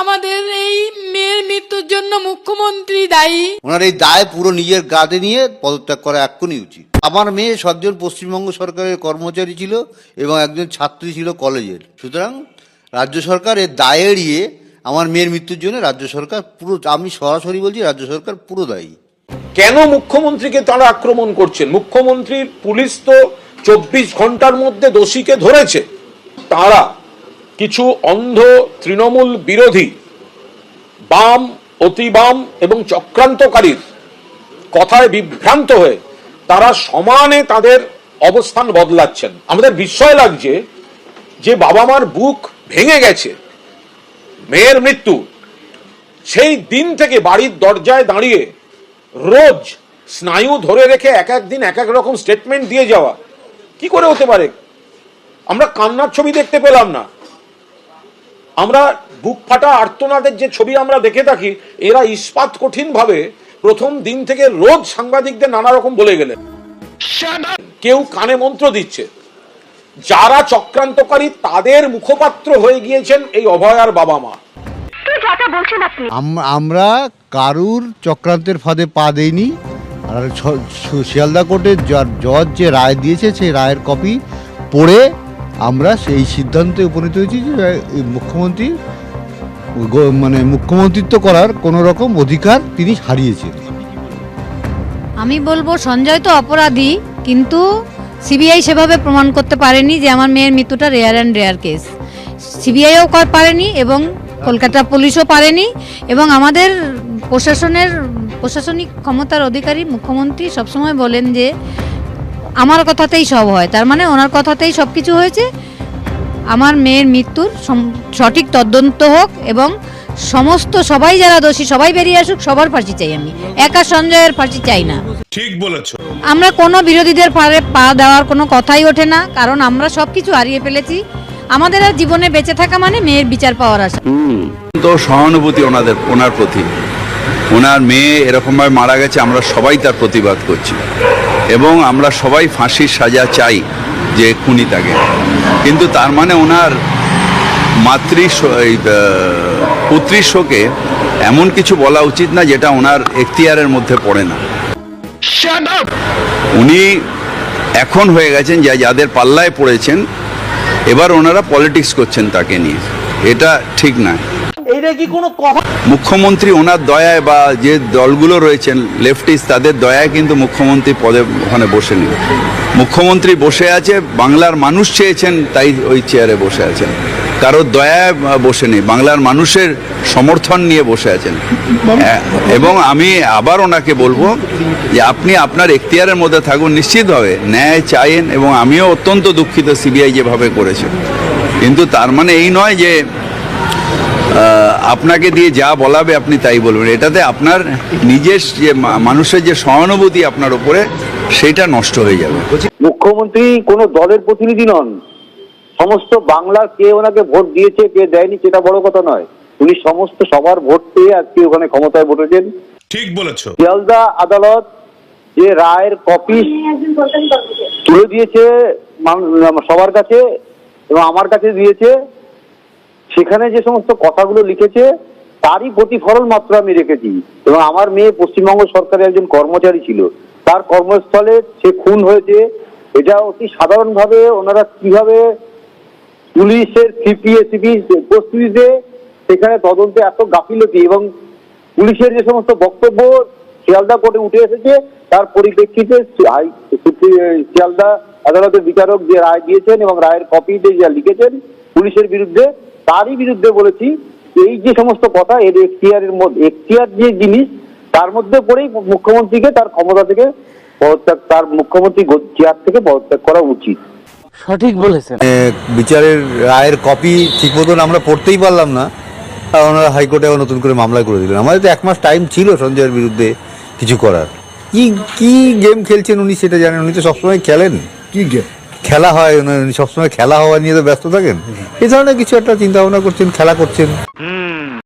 আমাদের এই মেয়ের মৃত্যুর জন্য মুখ্যমন্ত্রী দায়ী। ওনার এই দায় পুরো নিজের গাদে নিয়ে পদত্যাগ করা এক্ষুনি উচিত। আমার মেয়ে সজ্জন পশ্চিমবঙ্গ সরকারের কর্মচারী ছিল এবং একজন ছাত্রী ছিল কলেজের। সুতরাং রাজ্য সরকার এর দায় এড়িয়ে আমার মেয়ের মৃত্যুর জন্য রাজ্য সরকার পুরো আমি সরাসরি বলছি রাজ্য সরকার পুরো দায়ী। কেন মুখ্যমন্ত্রীকে তারা আক্রমণ করছেন? মুখ্যমন্ত্রীর পুলিশ তো চব্বিশ ঘণ্টার মধ্যে দোষীকে ধরেছে। তারা কিছু অন্ধ তৃণমূল বিরোধী বাম, অতিবাম এবং চক্রান্তকারীর কথায় বিভ্রান্ত হয়ে তারা সমানে তাদের অবস্থান বদলাচ্ছেন। আমাদের বিস্ময় লাগছে যে বাবা মার বুক ভেঙে গেছে। মেয়ের মৃত্যু। সেই দিন থেকে বাড়ির দরজায় দাঁড়িয়ে রোজ স্নায়ু ধরে রেখে এক এক দিন এক এক রকম স্টেটমেন্ট দিয়ে যাওয়া। কি করে হতে পারে? আমরা কান্নার ছবি দেখতে পেলাম না। আমরা বুক ফাটা আর্তনাদের যে ছবি আমরা দেখে থাকি এরা ইস্পাত কঠিন ভাবে প্রথম দিন থেকে রোজ সাংবাদিকদের নানা রকম বলে গেলেন। কেউ কানে মন্ত্র দিচ্ছে। যারা চক্রান্তকারী তাদের মুখপাত্র হয়ে গিয়েছেন এই অভয়ার বাবা মা। আম- আমরা কারুর চক্রান্তের ফাঁদে পা দেইনি। আর শিয়ালদা কোর্টের জজ যে রায় দিয়েছে সেই রায়ের কপি পড়ে আমরা সেই সিদ্ধান্তে উপনীত হয়েছি যে মুখ্যমন্ত্রী মানে মুখ্যমন্ত্রিত্ব করার কোনো রকম অধিকার তিনি হারিয়েছেন। আমি বলব, সঞ্জয় তো অপরাধী, কিন্তু সিবিআই সেভাবে প্রমাণ করতে পারেনি যে আমার মেয়ের মৃত্যুটা রেয়ার অ্যান্ড রেয়ার কেস। সিবিআইও পারেনি এবং কলকাতা পুলিশও পারেনি এবং আমাদের প্রশাসনের, প্রশাসনিক ক্ষমতার অধিকারী মুখ্যমন্ত্রী সবসময় বলেন যে আমার কথাতেই সব হয়। তার মানে ওনার কথাতেই সব কিছু হয়েছে। আমার মেয়ের মৃত্যুর সঠিক তদন্ত হোক এবং সমস্ত সবাই যারা দোষী সবাই বেরিয়ে আসুক সবার ফাঁসি চাই আমি। একা সঞ্জয়ের ফাঁসি চাই না। ঠিক বলেছ। আমরা কোনো বিরোধীদের পারে পা দেওয়ার কোনো কথাই ওঠে না কারণ আমরা সব কিছু হারিয়ে ফেলেছি। আমাদের আর জীবনে বেঁচে থাকা মানে মেয়ের বিচার পাওয়ার আশা। তো সহানুভূতি ওনাদের ওনার প্রতি। ওনার মেয়ে এরকমভাবে মারা গেছে আমরা সবাই তার প্রতিবাদ করছি। এবং আমরা সবাই ফাঁসির সাজা চাই যে খুনি তাকে। কিন্তু তার মানে ওনার মাতৃ পুত্রীর শোকে এমন কিছু বলা উচিত না যেটা ওনার এখতিয়ারের মধ্যে পড়ে না। উনি এখন হয়ে গেছেন যা যাদের পাল্লায় পড়েছেন এবার ওনারা পলিটিক্স করছেন তাকে নিয়ে। এটা ঠিক না মুখ্যমন্ত্রী ওনার দয়ায় বা যে দলগুলো রয়েছেন, লেফটিস্ট, তাদের দয়ায় কিন্তু মুখ্যমন্ত্রী পদে ওখানে বসে নেই মুখ্যমন্ত্রী বসে আছে, বাংলার মানুষ চেয়েছেন, তাই ওই চেয়ারে বসে আছেন। কারোর দয়ায় বসে নেই বাংলার মানুষের সমর্থন নিয়ে বসে আছেন। এবং আমি আবার ওনাকে বলব যে আপনি আপনার এখতিয়ারের মধ্যে থাকুন, নিশ্চিতভাবে ন্যায় চাইেন এবং আমিও অত্যন্ত দুঃখিত সিবিআই যেভাবে করেছে। কিন্তু তার মানে এই নয় যে আপনাকে দিয়ে যা বলাবে আপনি তাই বলবেন। এটাতে আপনার নিজের যে মা- মানুষের যে সহানুভূতি আপনার উপরে সেটা নষ্ট হয়ে যাবে। মুখ্যমন্ত্রী কোনো দলের প্রতিনিধি নন। সমস্ত বাংলা কে ওনাকে ভোট দিয়েছে কে দেয়নি সেটা বড় কথা নয়। উনি সমস্ত সবার ভোট পেয়ে আজকে ওখানে ক্ষমতায় বসেছেন। ঠিক বলেছ। শিয়ালদা আদালত যে রায়ের কপি তুলে দিয়েছে সবার কাছে এবং আমার কাছে দিয়েছে সেখানে যে সমস্ত কথাগুলো লিখেছে, তারই প্রতিফলন মাত্র আমি রেখেছি। এবং আমার মেয়ে পশ্চিমবঙ্গ সরকারের একজন কর্মচারী ছিল। তার কর্মস্থলে সে খুন হয়েছে। এটা অতি সাধারণভাবে ওনারা কীভাবে পুলিশের সিপিএসিপি উপস্থিতিতে সেখানে তদন্তে এত গাফিলতি এবং পুলিশের যে সমস্ত বক্তব্য শিয়ালদা কোর্টে উঠে এসেছে, তার পরিপ্রেক্ষিতে শিয়ালদা আদালতের বিচারক যে রায় দিয়েছেন এবং রায়ের কপিতে যা লিখেছেন, পুলিশের বিরুদ্ধে তারই বিরুদ্ধে বলেছি এই যে সমস্ত কথা এর এখতিয়ারের মধ্যে এখতিয়ার যে জিনিস তার মধ্যে পড়েই মুখ্যমন্ত্রীকে তার ক্ষমতা থেকে পদত্যাগ তার মুখ্যমন্ত্রী চেয়ার থেকে পদত্যাগ করা উচিত। সঠিক বলেছেন। বিচারের রায়ের কপি ঠিক মতন আমরা পড়তেই পারলাম না। আর ওনারা হাইকোর্টে আবার নতুন করে মামলা করে দিলেন। আমাদের তো এক মাস টাইম ছিল সঞ্জয়ের বিরুদ্ধে কিছু করার। কি কি গেম খেলছেন উনি সেটা জানেন? উনি তো সবসময় খেলেন। কি গেম? খেলা হয় সবসময় খেলা হওয়া নিয়ে তো ব্যস্ত থাকেন। এ ধরনের কিছু একটা চিন্তা ভাবনা করছেন, খেলা করছেন।